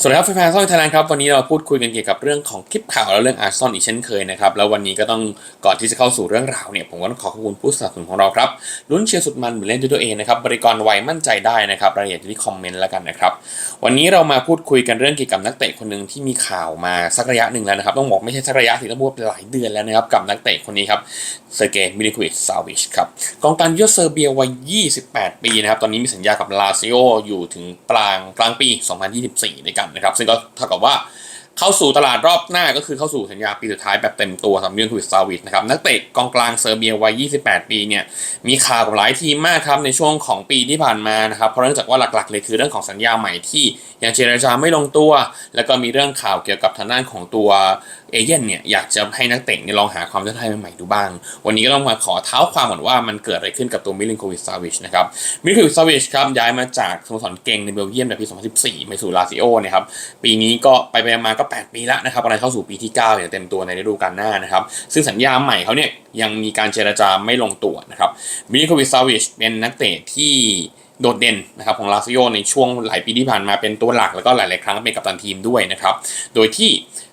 สวัสดีครับแฟนๆซ่อนไทยแลนด์ครับวันนี้เราพูดคุยกันเกี่ยวกับเรื่องของคลิปข่าวและเรื่องอาร์ซอนอีกเช่นเคยนะครับแล้ววันนี้ก็ต้องก่อนที่จะเข้าสู่เรื่องราวเนี่ยผมก็ต้องขอขอบคุณผู้สนับสนุนของเราครับลุ้นเชียร์สุดมันเหมือนเล่นด้วยตัวเองนะครับบริกรไวมั่นใจได้นะครับรายละเอียดอยู่ที่คอมเมนต์แล้วกันนะครับวันนี้เรามาพูดคุยกันเรื่องเกี่ยวกับนักเตะคนหนึ่งที่มีข่าวมาสักระยะหนึ่งแล้วนะครับต้องบอกไม่ใช่สักระยะสิต้องพูดหลายเดือนแล้วนะครับกับนักเตะคนนี้ครับเซอร์เกย์มิลิควิชซาวิชครับกองกลารยูเซอร์เบียวัย 28 ปีนะครับตอนนี้มีสัญญากับลาซิโออยู่ถึงกลางกลางปี 2024ด้วยกันนะครับ ซึ่งก็เท่ากับว่า เข้าสู่ตลาดรอบหน้าก็คือเข้าสู่สัญญาปีสุดท้ายแบบเต็มตัวสำหรับมิลิโควิซาวิชนะครับนักเตะกองกลางเซอร์เบียวัย 28 ปีเนี่ยมีข่าวกับหลายทีมมากครับในช่วงของปีที่ผ่านมานะครับเพราะเนื่องจากว่าหลักๆเลยคือเรื่องของสัญญาใหม่ที่ยังเจรจาไม่ลงตัว แล้วก็มีเรื่องข่าวเกี่ยวกับทางด้านของตัวเอเย่นเนี่ยอยากจะให้นักเตะเนี่ยลองหาความท้าทายใหม่ๆดูบ้าง วันนี้ก็ต้องมาขอเท้าความก่อนว่ามันเกิดอะไรขึ้นกับตัวมิลินโควิชซาวิชนะครับมิลินโควิชซาวิชครับย้ายมาจากสโมสรเก่งในเบลเยียมในปี 2014 ไปสู่ลาซิโอเนี่ยครับปีนี้ก็ไปไปมาก็8 ปีแล้วนะครับอะไรเข้าสู่ปีที่9อย่างเต็มตัวในฤดูกาลหน้านะครับ ซึ่งสัญญาใหม่เขาเนี่ยยังมีการเจรจาไม่ลงตัวนะครับมิลินโควิซาวิชเป็นนักเตะที่ โดดเด่นนะครับของลาซิโอในช่วงหลายปีที่ผ่านมาเป็นตัวหลักแล้วก็หลาย ๆ ครั้งเป็นกัปตันทีมด้วยนะครับ โดยที่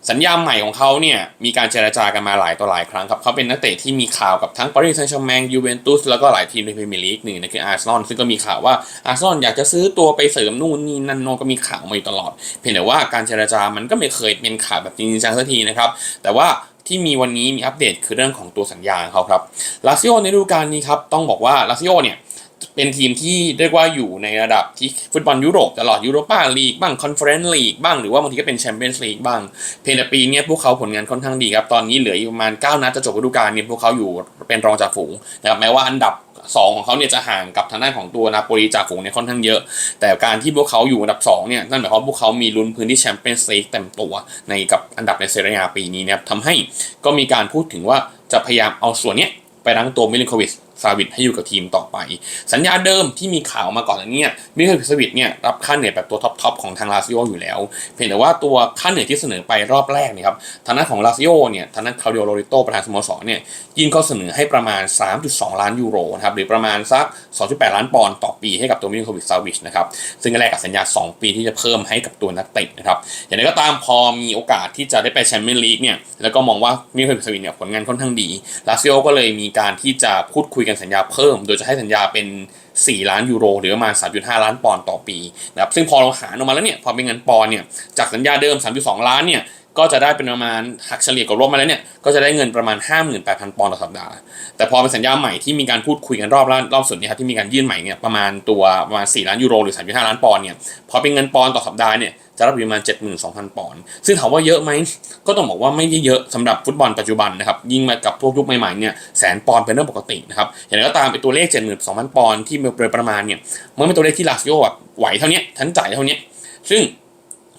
สัญญาใหม่ของเขาเนี่ยมีการเจรจากันมาหลายต่อหลายครั้งครับเขาเป็นนักเตะที่มีข่าวกับทั้งปารีสแซงต์แชร์แมงยูเวนตุสแล้วก็หลายทีมในพรีเมียร์ลีกหนึ่งนั่นคืออาร์เซนอลซึ่งก็มีข่าวว่าอาร์เซนอลอยากจะซื้อตัวไปเสริมนู่นนี่นั่นโนนก็มีข่าวมาอยู่ตลอด เพียงแต่ว่าการเจรจามันก็ไม่เคยเป็นข่าวแบบจริงจังสักทีนะครับแต่ว่าที่มีวันนี้มีอัปเดตคือเรื่องของตัวสัญญาของเขาครับลาซิโอในฤดูกาลนี้ครับต้องบอกว่าลาซิโอเนี่ย เป็นทีมที่เรียกว่าอยู่ในระดับที่ฟุตบอลยุโรปตลอดยูโรปาลีกบ้างคอนเฟอเรนซ์ลีกบ้างหรือว่าบางทีก็เป็นแชมเปี้ยนส์ลีกบ้าง เพนแต่ปีนี้พวกเขาผลงานค่อนข้างดีครับตอนนี้เหลืออยู่ประมาณ 9 นัดจะจบฤดูกาลเนี่ยพวกเขาอยู่เป็นรองจากฝูงนะครับแม้ว่าอันดับ2ของเขาเนี่ยจะห่างกับทางด้านของตัวนาโปลีจากฝูงเนี่ยค่อนข้างเยอะ แต่การที่พวกเขาอยู่อันดับ2เนี่ยนั่นหมายความว่าพวกเขามีลุ้นพื้นที่แชมเปี้ยนส์ลีกเต็มตัวในกับอันดับในเซเรียปีนี้นะครับทำให้ก็มีการพูดถึงว่าจะพยายามเอาส่วนเนี้ยไปรั้งตัวมิลินโควิช ซาวิดให้อยู่กับทีมต่อไป สัญญาเดิมที่มีข่าวมาก่อนอันนี้มิลินโควิชซาวิดเนี่ยรับค่าเหนื่อยแบบตัวท็อปๆของทางลาซิโออยู่แล้ว เพียงแต่ว่าตัวค่าเหนื่อยที่เสนอไปรอบแรกเนี่ยครับทางด้านของลาซิโอเนี่ยทางด้านคาร์ดิโอโรริโตประธานสโมสรเนี่ยยื่นข้อเสนอให้ประมาณ 3.2 ล้านยูโรนะครับหรือประมาณสัก 2.8 ล้านปอนด์ต่อปีให้กับตัวมิลินโควิชซาวิชนะครับซึ่งแลกกับสัญญา 2 ปีที่จะเพิ่มให้กับตัวนักเตะนะครับอย่างไรก็ตามพอมีโอกาสที่จะได้ไปแชมเปี้ยนลีกเนี่ยแล้วก็มองว่ามิลินโควิชซาวิชเนี่ยผลงานค่อนข้างดีลาซิโอก็เลยมีการที่จะพูดคุยกันสัญญาเพิ่ม โดยจะให้สัญญาเป็น 4 ล้านยูโร หรือประมาณ 3.5 ล้านปอนด์ต่อปีนะครับซึ่งพอเราหารออกมาแล้วเนี่ยพอเป็นเงินปอนด์เนี่ยจากสัญญาเดิม 3.2 ล้านเนี่ย ก็จะได้เป็นประมาณหักเฉลี่ยกับรวมมาแล้วเนี่ยก็จะได้เงินประมาณ 58,000 ปอนด์ต่อสัปดาห์ แต่พอเป็นสัญญาใหม่ที่มีการพูดคุยกันรอบล่ารอบสุดนี่ยครับที่มีการยื่นใหม่เนี่ยประมาณตัวประมาณ 4 ล้านยูโรหรือ 3.5 ล้านปอนด์เนี่ยพอเป็นเงินปอนด์ต่อสัปดาห์เนี่ยจะรับอยู่ประมาณ 72,000 ปอนด์ซึ่งถามว่าเยอะไหมก็ต้องบอกว่าไม่ได้เยอะสำหรับฟุตบอลปัจจุบันนะครับยิ่งมากับพวกยุคใหม่ๆเนี่ยแสนปอนด์เป็นเรื่องปกตินะครับอย่างไรก็ตามไอ้ตัวเลข 72,000 ปอนด์ที่โดยประมาณเนี่ยมันเป็นตัวเลขที่ลาซิโอแบบไหวเท่านี้ทั้นจ่ายเท่านี้ซึ่ง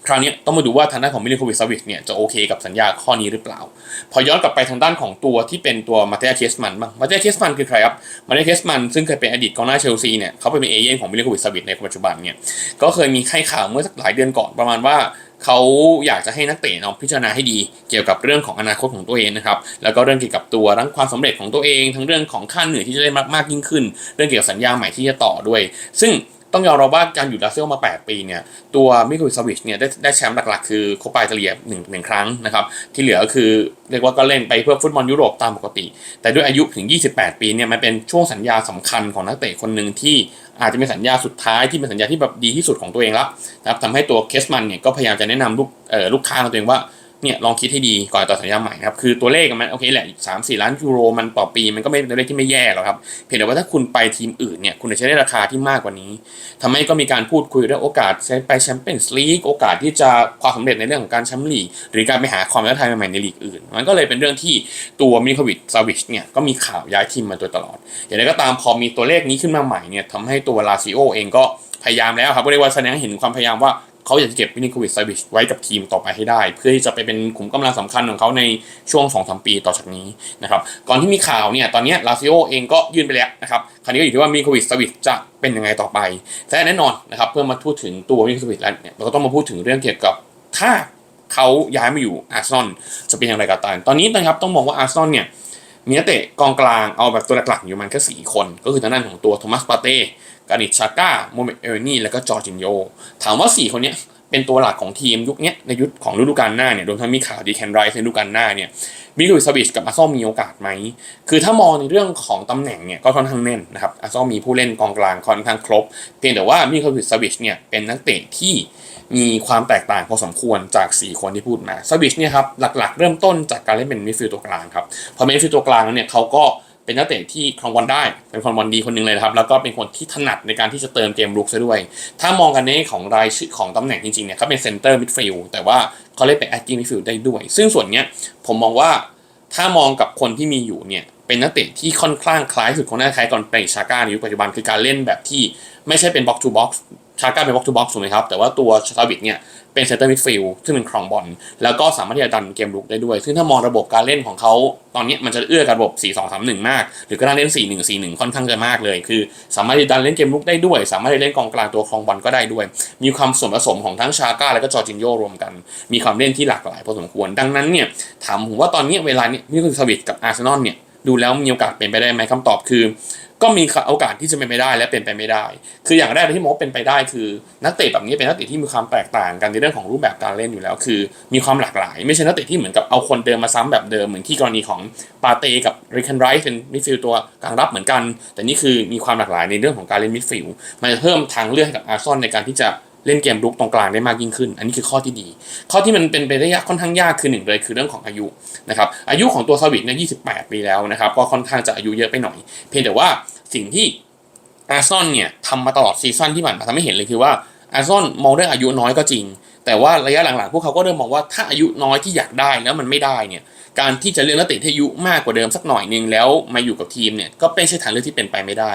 คราวนี้ต้องมาดูว่าทางด้านของมิลิโควิชซาวิชเนี่ยจะโอเคกับสัญญาข้อนี้หรือเปล่า พอย้อนกลับไปทางด้านของตัวที่เป็นตัวมาเตอร์เคสมันบ้างมาเตอร์เคสมันคือใครครับมาเตอร์เคสมันซึ่งเคยเป็นอดีตกองหน้าเชลซีเนี่ยเขาเป็นเอเย่นของมิลิโควิชซาวิชในปัจจุบันเนี่ยก็เคยมีใครข่าวเมื่อสักหลายเดือนก่อนประมาณว่าเขาอยากจะให้นักเตะลองพิจารณาให้ดีเกี่ยวกับเรื่องของอนาคตของตัวเองนะครับแล้วก็เรื่องเกี่ยวกับตัวทั้งความสำเร็จของตัวเอง ทั้งเรื่องของค่าเหนื่อยที่จะได้มากมากยิ่งขึ้น เรื่องเกี่ยวกับสัญญาใหม่ที่จะต่อด้วย ซึ่ง ต้องยอมรับว่าการอยู่ลาเซลมา 8 ปีเนี่ยตัวมิคุยสวิชเนี่ยได้ได้แชมป์หลักๆ คือโคปาอิตาเลียหนึ่งหนึ่งครั้งนะครับที่เหลือก็คือเรียกว่าก็เล่นไปเพื่อฟุตบอลยุโรปตามปกติ แต่ด้วยอายุถึง 28 ปีเนี่ยมันเป็นช่วงสัญญาสำคัญของนักเตะคนหนึ่งที่อาจจะเป็นสัญญาสุดท้ายที่เป็นสัญญาที่แบบดีที่สุดของตัวเองแล้วนะครับทำให้ตัวเคสมันเนี่ยก็พยายามจะแนะนำลูกเอ่อลูกค้าของตัวเองว่า เนี่ยลองคิดให้ดีก่อนต่อสัญญาใหม่ครับคือตัวเลขมันโอเคแหละสามสี่ล้านยูโรมันต่อปีมันก็ไม่เป็นตัวเลขที่ไม่แย่หรอกครับเพียงแต่ว่าถ้าคุณไปทีมอื่นเนี่ยคุณจะได้ราคาที่มากกว่านี้ทำให้ก็มีการพูดคุยเรื่องโอกาสไปแชมเปี้ยนส์ลีกโอกาสที่จะความสำเร็จในเรื่องของการแชมป์ลีกหรือการไปหาความท้าทายใหม่ๆในลีกอื่น มันก็เลยเป็นเรื่องที่ตัวมิควิดซาวิชเนี่ยก็มีข่าวย้ายทีมมาโดยตลอด อย่างไรก็ตามพอมีตัวเลขนี้ขึ้นมาใหม่เนี่ยทำให้ตัวลาซิโอเองก็พยายามแล้วครับก็เรียกว่าแสดงให้เห็นความพยายามว่า เขาอยากจะเก็บมินิควิดซวิชไว้กับทีมต่อไปให้ได้ เพื่อที่จะไปเป็นขุมกำลังสำคัญของเขาในช่วง2อสปีต่อจากนี้นะครับก่อนที่มีข่าวเนี่ยตอนนี้ลาซิโอเองก็ยื่นไปแล้วนะครับคราวนี้ก็อยู่ที่ว่ามินิโควิดซวิชจะเป็นยังไงต่อไปแต่แน่นอนนะครับเพื่อมาพูดถึงตัวมินิควิดแล้วเนี่ยเราก็ต้องมาพูดถึงเรื่องเกี่ยวกับถ้าเขาย้ายมาอยู่อาร์เซนอลจะเป็นอย่างไรก็ตามตอนนี้นะครับต้องมองว่าอาร์เซนอลเนี่ยมีนักเตะกองกลางเอาแบบตัวหลักๆอยู่มันแค่สี่คน ก็คือทางด้านของตัวโทมัสปาเต้ กานิชาก้าโมเมเอลนี่แล้วก็จอร์จินโย ถามว่า 4 คนนี้เป็นตัวหลักของทีมยุคนี้ในยุคของฤดูกาลหน้าเนี่ยรวมทั้งมีข่าวดีแคนไรส์ในฤดูกาลหน้าเนี่ยมิลิสวิชกับอาซอลมีโอกาสไหม คือถ้ามองในเรื่องของตำแหน่งเนี่ยก็ค่อนข้างแน่นนะครับอาซอลมีผู้เล่นกองกลางค่อนข้างครบเพียงแต่ว่ามิลิสวิชเนี่ยเป็นนักเตะที่มีความแตกต่างพอสมควรจาก 4 คนที่พูดมาสวิชเนี่ยครับหลักๆ เริ่มต้นจากการเล่นเป็นมิดฟิลด์ตัวกลางครับพอเป็นมิดฟิลด์ตัวกลางแล้วเนี่ยเขาก็ เป็นนักเตะที่ครองบอลได้ เป็นคนบอลดีคนหนึ่งเลยนะครับ แล้วก็เป็นคนที่ถนัดในการที่จะเติมเกมลุกซะด้วย ถ้ามองกันในของรายชื่อของตำแหน่งจริงๆเนี่ยเขาเป็นเซนเตอร์มิดฟิลด์แต่ว่าเขาเล่นเป็นแอคกิ้งมิดฟิลด์ได้ด้วย ซึ่งส่วนเนี้ยผมมองว่าถ้ามองกับคนที่มีอยู่เนี่ยเป็นนักเตะที่ค่อนข้างคล้ายสุดของหน้าคล้ายก่อนเปชาก้าในยุคปัจจุบันคือการเล่นแบบที่ไม่ใช่เป็นบ็อกซ์ทูบ็อกซ์ ชาก้าเป็นบ็อกทูบ็อกซ์ถูกไหมครับ แต่ว่าตัวชาตาบิกเนี่ยเป็นเซนเตอร์มิดฟิลด์ซึ่งเป็นครองบอลแล้วก็สามารถที่จะดันเกมลุกได้ด้วย ซึ่งถ้ามองระบบการเล่นของเขาตอนนี้มันจะเอื้อกับระบบ 4 2 3 1 มาก หรือก็ได้เล่น 4 1 4 1 ค่อนข้างจะมากเลย คือ สามารถที่จะดันเล่นเกมลุกได้ด้วย สามารถที่เล่นกองกลางตัวครองบอลก็ได้ด้วย มีความส่วนผสมของทั้งชาก้าและก็จอร์จินโยรวมกัน มีความเล่นที่หลากหลายพอสมควร ดังนั้นเนี่ยถามผมว่าตอนนี้เวลานี้มิลสวิตกับอาร์เซนอลเนี่ยดูแล้วมีโอกาสเป็นไปได้ไหมคำตอบคือ ก็มีโอกาสที่จะเป็นไปได้และเป็นไปไม่ได้ คืออย่างแรกที่มองเป็นไปได้คือนักเตะแบบนี้เป็นนักเตะที่มีความแตกต่างกันในเรื่องของรูปแบบการเล่นอยู่แล้ว คือมีความหลากหลาย ไม่ใช่นักเตะที่เหมือนกับเอาคนเดิมมาซ้ำแบบเดิมเหมือนที่กรณีของปาเต้กับริคันไรท์เป็นมิดฟิลด์ตัวกลางรับเหมือนกัน แต่นี่คือมีความหลากหลายในเรื่องของการเล่นมิดฟิลด์มันจะเพิ่มทางเลือกให้กับอาร์ซอนในการที่จะ เล่นเกมรุกตรงกลางได้มากยิ่งขึ้น อันนี้คือข้อที่ดี ข้อที่มันเป็นไปได้ยากค่อนข้างยากคือหนึ่งเลยคือเรื่องของอายุนะครับอายุของตัวซาวิทเนี่ย28ปีแล้วนะครับก็ค่อนข้างจะอายุเยอะไปหน่อย เพียงแต่ว่าสิ่งที่อาร์ซอนเนี่ยทำมาตลอดซีซั่นที่ผ่านมาทำให้เห็นเลยคือว่าอาร์ซอนมองเรื่องอายุน้อยก็จริง แต่ว่าระยะหลังๆ พวกเขาก็เริ่มมองว่าถ้าอายุน้อยที่อยากได้แล้วมันไม่ได้เนี่ยการที่จะเลือกนักเตะที่อายุมากกว่าเดิมสักหน่อยนึงแล้วมาอยู่กับทีมเนี่ยก็เป็นใช่ทางเลือกที่เป็นไปไม่ได้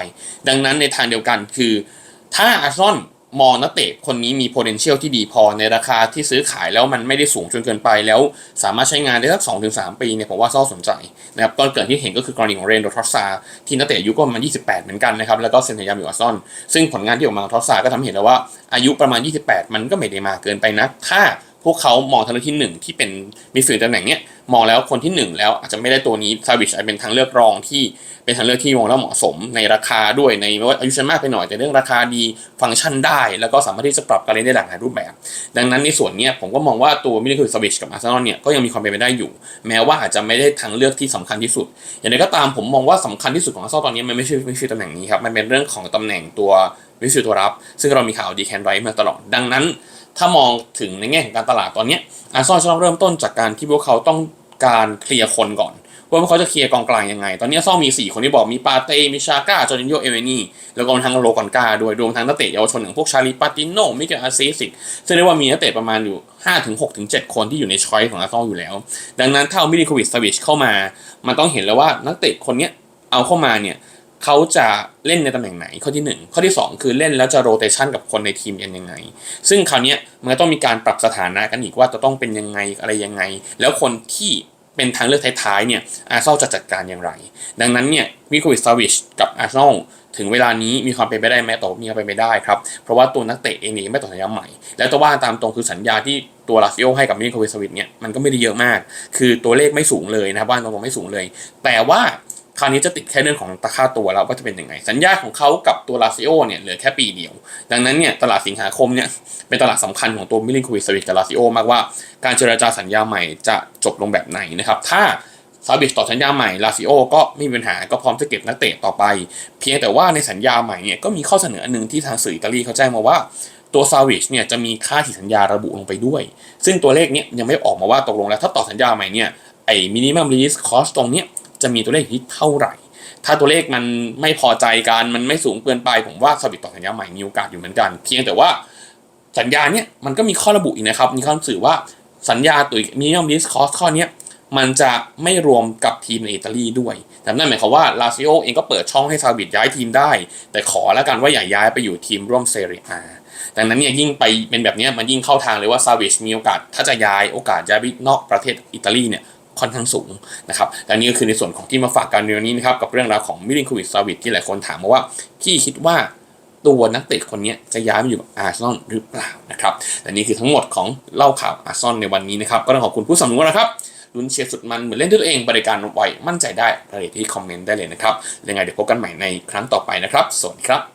ดังนั้นในทางเดียวกันคือ ถ้าอาร์ซอน มองนักเตะคนนี้มี potential ที่ดีพอในราคาที่ซื้อขายแล้วมันไม่ได้สูงจนเกินไป แล้วสามารถใช้งานได้สักสองถึงสามปีเนี่ยผมว่าเศร้าสนใจนะครับตอนเกิดที่เห็นก็คือกรณีของเรนโดทอสซาที่นักเตะอายุก็ประมาณ 28 เหมือนกันนะครับแล้วก็เซ็นสัญญาอยู่อาร์ซอนซึ่งผลงานที่ออกมาทอสซาก็ทำให้เห็นแล้วว่าอายุประมาณ 28 มันก็ไม่ได้มากเกินไปนะถ้า พวกเขามองทางเลือกที่ 1 ที่เป็นมิดฟิลด์ตำแหน่งเนี้ยมองแล้วคนที่ 1 แล้วอาจจะไม่ได้ตัวนี้ซาวิชอาจเป็นทางเลือกรองที่เป็นทางเลือกที่มองแล้วเหมาะสมในราคาด้วยในว่าอายุชันมากไปหน่อยแต่เรื่องราคาดีฟังก์ชันได้ แล้วก็สามารถที่จะปรับการเล่นได้หลากหลายรูปแบบ ดังนั้นในส่วนนี้ผมก็มองว่าตัวมิลลิคือซาวิชกับอาร์เซนอลเนี่ยก็ยังมีความเป็นไปได้อยู่ แม้ว่าอาจจะไม่ได้ทางเลือกที่สำคัญที่สุด อย่างไรก็ตามผมมองว่าสำคัญที่สุดของอาร์เซนอลตอนนี้มันไม่ใช่ไม่ใช่ตำแหน่งนี้ครับมันเป็นเรื่องของตำแหน่งตัวมิดฟิลด์ตัวรับ ซึ่งเรามีข่าวดีแคนไรมาตลอดดังนั้น ถ้ามองถึงในแง่ของการตลาดตอนนี้อาร์ซอลจะต้องเริ่มต้นจากการที่พวกเขาต้องการเคลียร์คนก่อนว่าพวกเขาจะเคลียร์กองกลางยังไง ตอนนี้ซ่อมมี 4 คนที่บอกมีปาเต้ มีชาก้า จอร์ดินโย เอเวนี่ แล้วก็รวมทั้งโลกอนกาด้วย รวมทั้งนักเตะเยาวชนอย่างพวกชาลีปาติโน มิเกลอาซิสิกซึ่งเรียกว่ามีนักเตะประมาณอยู่5ถึง6ถึง7คนที่อยู่ในช้อยของอาร์ซอลอยู่แล้ว ดังนั้นถ้าเอามิลิโควิชสวิชเข้ามา มันต้องเห็นแล้วว่านักเตะคนนี้เอาเข้ามาเนี่ย เขาจะเล่นในตำแหน่งไหนข้อที่ 1 ข้อที่ 2 คือเล่นแล้วจะโรเตชันกับคนในทีมยังไง ซึ่งคราวนี้มันก็ต้องมีการปรับสถานะกันอีกว่าจะต้องเป็นยังไงอะไรยังไง แล้วคนที่เป็นทางเลือกท้ายๆเนี่ยอาร์เซนอลจะจัดการอย่างไร ดังนั้นเนี่ยวิโควิชซาวิชกับอาร์เซนอลถึงเวลานี้มีความเป็นไปได้ไหมตอบมีความเป็นไปได้ครับ เพราะว่าตัวนักเตะเองไม่ต่อสัญญาใหม่ แล้วตัวว่าตามตรงคือสัญญาที่ตัวลาซิโอให้กับมิโควิชซาวิชเนี่ยมันก็ไม่ได้เยอะมาก คือตัวเลขไม่สูงเลยนะครับว่าตรงๆไม่สูงเลย แต่ว่า คราวนี้จะติดแค่เรื่องของตะค่าตัวแล้วว่าจะเป็นยังไง สัญญาของเขากับตัวลาซิโอเนี่ยเหลือแค่ปีเดียว ดังนั้นเนี่ยตลาดสิงหาคมเนี่ยเป็นตลาดสำคัญของตัวมิลินคูวิสวิตกับลาซิโอมากว่าการเจรจาสัญญาใหม่จะจบลงแบบไหนนะครับถ้าซาบิชต่อสัญญาใหม่ลาซิโอก็ไม่มีปัญหาก็พร้อมจะเก็บนักเตะต่อไป เพียงแต่ว่าในสัญญาใหม่เนี่ยก็มีข้อเสนออันหนึงที่ทางสื่ออิตาลีเขาแจ้งมาว่าตัวซาวิชเนี่ยจะมีค่าที่สัญญาระบุลงไปด้วย ซึ่งตัวเลขเนี้ยยังไม่ออกมาว่าตกลงแล้วถ้าต่อสัญญาใหม่เนี่ยไอ้มินิมัมรีสคอสตรงเนี้ย จะมีตัวเลขที่เท่าไหร่ ถ้าตัวเลขมันไม่พอใจกันมันไม่สูงเกินไป ผมว่าซาบิชต่อสัญญาใหม่มีโอกาสอยู่เหมือนกัน เพียงแต่ว่าสัญญาเนี่ยมันก็มีข้อระบุอีกนะครับ มีข้อสื่อว่าสัญญาตัวมินิมัมรีลิสคอสข้อเนี้ยมันจะไม่รวมกับทีมในอิตาลีด้วย แต่นั่นหมายความว่าลาซิโอเองก็เปิดช่องให้ซาบิชย้ายทีมได้ แต่ขอแล้วกันว่าอย่าย้ายไปอยู่ทีมร่วมเซเรียดังนั้นเนี่ยยิ่งไปเป็นแบบนี้มันยิ่งเข้าทางเลยว่าซาวิชมีโอกาสถ้าจะย้ายโอกาสย้ายไปนอกประเทศอิตาลีเนี่ย ค่อนข้างสูงนะครับและนี่ก็คือในส่วนของที่มาฝากกันในวันนี้นะครับกับเรื่องราวของมิลินโควิชซาวิชที่หลายคนถามมาว่าพี่คิดว่าตัวนักเตะคนนี้จะย้ายมาอยู่กับอาร์เซนอลหรือเปล่านะครับและนี่คือทั้งหมดของเล่าข่าวอาร์เซนอลในวันนี้นะครับ ก็ต้องขอบคุณผู้สนับสนุนนะครับลุ้นเชียร์สุดมันเหมือนเล่นด้วยตัวเองบริการไวมั่นใจได้รายละเอียดที่คอมเมนต์ได้เลยนะครับยังไงเดี๋ยวพบกันใหม่ในครั้งต่อไปนะครับ สวัสดีครับ